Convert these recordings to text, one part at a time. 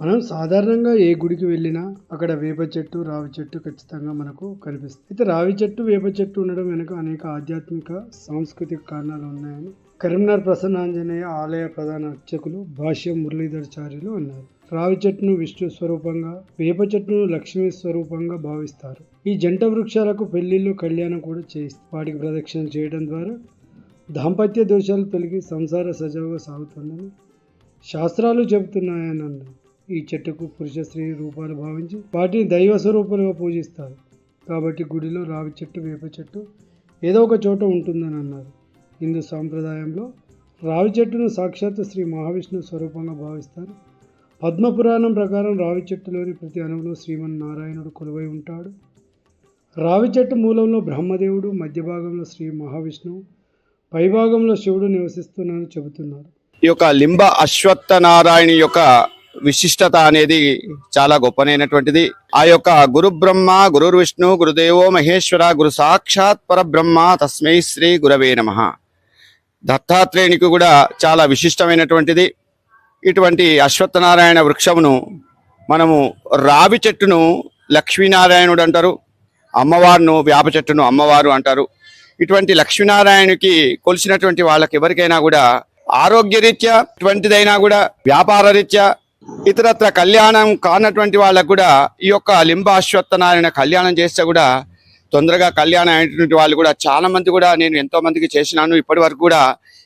మనం సాధారణంగా ఏ గుడికి వెళ్ళినా అక్కడ వేప చెట్టు రావి చెట్టు ఖచ్చితంగా మనకు కనిపిస్తుంది అయితే రావి చెట్టు వేప చెట్టు ఉండడం వెనుక అనేక ఆధ్యాత్మిక సాంస్కృతిక కారణాలు ఉన్నాయని కరీంనగర్ ప్రసన్నాంజనేయ ఆలయ ప్రధాన అర్చకులు భాష్యం మురళీధరాచార్యులు అన్నారు. రావి చెట్టును విష్ణు స్వరూపంగా వేప చెట్టును లక్ష్మీ స్వరూపంగా భావిస్తారు. ఈ జంట వృక్షాలకు పెళ్ళిళ్ళు కళ్యాణం కూడా చేయిస్తారు. వాటికి ప్రదక్షిణ చేయడం ద్వారా దాంపత్య దోషాలు తొలగి సంసార సజావుగా సాగుతుందని శాస్త్రాలు చెబుతున్నాయని అన్నారు. ఈ చెట్టుకు పురుష స్త్రీ రూపాలు భావించి వాటిని దైవ స్వరూపాలుగా పూజిస్తారు. కాబట్టి గుడిలో రావి చెట్టు వేప చెట్టు ఏదో ఒక చోట ఉంటుందని అన్నారు. హిందూ సాంప్రదాయంలో రావి చెట్టును సాక్షాత్ శ్రీ మహావిష్ణువు స్వరూపంగా భావిస్తారు. పద్మపురాణం ప్రకారం రావి చెట్టులోని ప్రతి అణువులో శ్రీమన్నారాయణుడు కొలువై ఉంటాడు. రావి చెట్టు మూలంలో బ్రహ్మదేవుడు మధ్య భాగంలో శ్రీ మహావిష్ణువు పైభాగంలో శివుడు నివసిస్తున్నారని చెబుతున్నారు. ఈ యొక్క లింబ అశ్వత్థ నారాయణ యొక్క విశిష్టత అనేది చాలా గొప్పనైనటువంటిది. ఆ యొక్క గురు బ్రహ్మ గురు విష్ణు గురుదేవో మహేశ్వర గురు సాక్షాత్ పరబ్రహ్మ తస్మై శ్రీ గురవే నమ. దత్తాత్రేయునికి కూడా చాలా విశిష్టమైనటువంటిది. ఇటువంటి అశ్వత్థనారాయణ వృక్షమును మనము రావి చెట్టును లక్ష్మీనారాయణుడు అంటారు. అమ్మవారును వేప చెట్టును అమ్మవారు అంటారు. ఇటువంటి లక్ష్మీనారాయణకి కొలిసినటువంటి వాళ్ళకి ఎవరికైనా కూడా ఆరోగ్యరీత్యా ఇటువంటిదైనా కూడా వ్యాపార రీత్యా ఇతరత్ర కళ్యాణం కానటువంటి వాళ్ళకు కూడా ఈ యొక్క లింబ అశ్వత్థనారాయణ కళ్యాణం చేస్తే కూడా తొందరగా కళ్యాణం అయినటువంటి వాళ్ళు కూడా చాలా మంది కూడా నేను ఎంతో మందికి చేసినాను. ఇప్పటి వరకు కూడా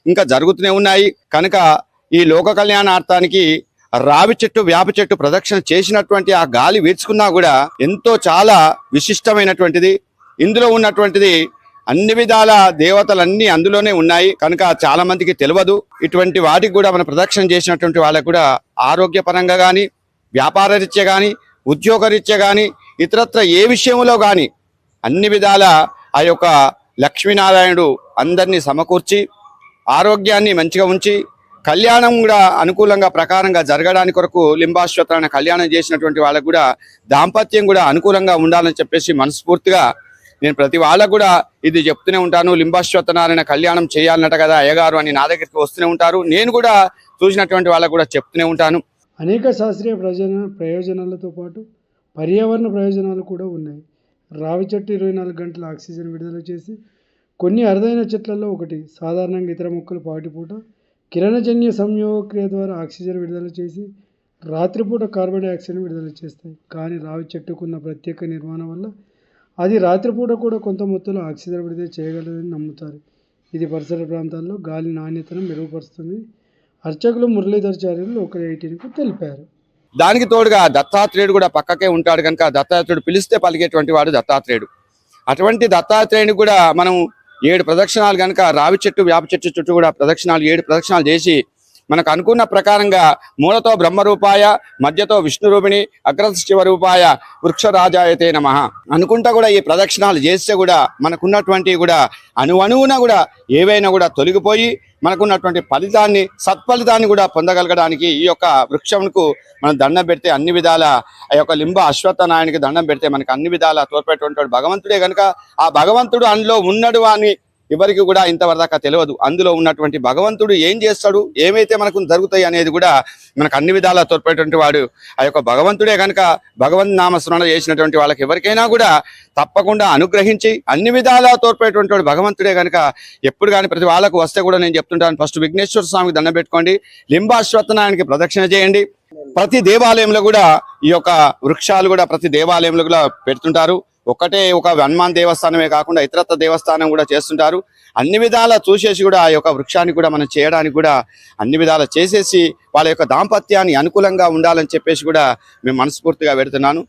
ఇంకా జరుగుతూనే ఉన్నాయి. కనుక ఈ లోక కళ్యాణార్థానికి రావి చెట్టు వేప చెట్టు ప్రదక్షిణ చేసినటువంటి ఆ గాలి వీడ్చుకున్నా కూడా ఎంతో చాలా విశిష్టమైనటువంటిది. ఇందులో ఉన్నటువంటిది అన్ని విధాల దేవతలన్నీ అందులోనే ఉన్నాయి. కనుక చాలా మందికి తెలియదు. ఇటువంటి వాటికి కూడా మన ప్రదక్షిణ చేసినటువంటి వాళ్ళకు కూడా ఆరోగ్యపరంగా కానీ వ్యాపారరీత్యా కానీ ఉద్యోగరీత్యా కానీ ఇతరత్ర ఏ విషయంలో కానీ అన్ని విధాల ఆ యొక్క లక్ష్మీనారాయణుడు అందరినీ సమకూర్చి ఆరోగ్యాన్ని మంచిగా ఉంచి కళ్యాణం కూడా అనుకూలంగా ప్రకారంగా జరగడానికి కొరకు లింబాశ్వత్రాన్ని కళ్యాణం చేసినటువంటి వాళ్ళకు కూడా దాంపత్యం కూడా అనుకూలంగా ఉండాలని చెప్పేసి మనస్ఫూర్తిగా నేను ప్రతి వాళ్ళకు కూడా ఇది చెప్తూనే ఉంటాను లింబాశ్వత్థనారాయణ కళ్యాణం చేయాలన్నట కదా అయ్యగారు అని నా దగ్గరికి వస్తూనే ఉంటారు. నేను కూడా చూసినటువంటి వాళ్ళకు కూడా చెప్తూనే ఉంటాను. అనేక శాస్త్రీయ ప్రయోజన ప్రయోజనాలతో పాటు పర్యావరణ ప్రయోజనాలు కూడా ఉన్నాయి. రావి చెట్టు ఇరవై నాలుగు గంటల ఆక్సిజన్ విడుదల చేసి కొన్ని అరుదైన చెట్లలో ఒకటి సాధారణంగా ఇతర మొక్కలు పాటిపూట కిరణజన్య సంయోగక్రియ ద్వారా ఆక్సిజన్ విడుదల చేసి రాత్రిపూట కార్బన్ డైఆక్సైడ్ విడుదల చేస్తాయి. కానీ రావి చెట్టుకున్న ప్రత్యేక నిర్మాణం వల్ల అది రాత్రిపూట కూడా కొంత మొత్తంలో ఆక్సిజన్ విడుదల చేయగలదని నమ్ముతారు. ఇది పరిసర ప్రాంతాల్లో గాలి నాణ్యతను మెరుగుపరుస్తుంది. అర్చకులు మురళీధరచార్యులు ఒక ఎయిటీన్కు తెలిపారు. దానికి తోడుగా దత్తాత్రేయుడు కూడా పక్కకే ఉంటాడు కనుక దత్తాత్రేయుడు పిలిస్తే పలికేటువంటి వాడు దత్తాత్రేయుడు. అటువంటి దత్తాత్రేయుని కూడా మనం ఏడు ప్రదక్షిణాలు కనుక రావి చెట్టు వేప చెట్టు చుట్టూ కూడా ప్రదక్షిణాలు ఏడు ప్రదక్షిణాలు చేసి మనకు అనుకున్న ప్రకారంగా మూలతో బ్రహ్మరూపాయ మధ్యతో విష్ణు రూపిణి వృక్షరాజాయతే నమ. అనుకుంటా కూడా ఈ ప్రదక్షిణాలు చేస్తే కూడా మనకున్నటువంటి కూడా అణువణువున కూడా ఏవైనా కూడా తొలగిపోయి మనకున్నటువంటి ఫలితాన్ని సత్ఫలితాన్ని కూడా పొందగలగడానికి ఈ యొక్క వృక్షంకు మనం దండం పెడితే అన్ని విధాల ఆ యొక్క లింబ అశ్వత్థనాయనికి దండం పెడితే మనకు అన్ని విధాల తోడ్పడేటువంటి భగవంతుడే కనుక ఆ భగవంతుడు అందులో ఉన్నాడు అని ఎవరికి కూడా ఇంతవరదాకా తెలియదు. అందులో ఉన్నటువంటి భగవంతుడు ఏం చేస్తాడు? ఏమైతే మనకు జరుగుతాయి అనేది కూడా మనకు అన్ని విధాలా తోడ్పడేటువంటి వాడు ఆ యొక్క భగవంతుడే కనుక భగవంత్ నామస్మరణ చేసినటువంటి వాళ్ళకి ఎవరికైనా కూడా తప్పకుండా అనుగ్రహించి అన్ని విధాలా తోడ్పడేటువంటి వాడు భగవంతుడే కనుక ఎప్పుడు కానీ ప్రతి వాళ్ళకు వస్తే కూడా నేను చెప్తుంటాను. ఫస్ట్ విఘ్నేశ్వర స్వామికి దండం పెట్టుకోండి. లింబాశ్వత్థనానికి ప్రదక్షిణ చేయండి. ప్రతి దేవాలయంలో కూడా ఈ యొక్క వృక్షాలు కూడా ప్రతి దేవాలయంలో కూడా పెడుతుంటారు. ఒకటే ఒక హనుమాన్ దేవస్థానమే కాకుండా ఇతరత్ర దేవస్థానం కూడా చేస్తుంటారు. అన్ని విధాలా చూసేసి కూడా ఆ యొక్క వృక్షాన్ని కూడా మనం చేయడానికి కూడా అన్ని విధాలా చేసేసి వాళ్ళ యొక్క దాంపత్యాన్ని అనుకూలంగా ఉండాలని చెప్పేసి కూడా మేము మనస్ఫూర్తిగా పెడుతున్నాను.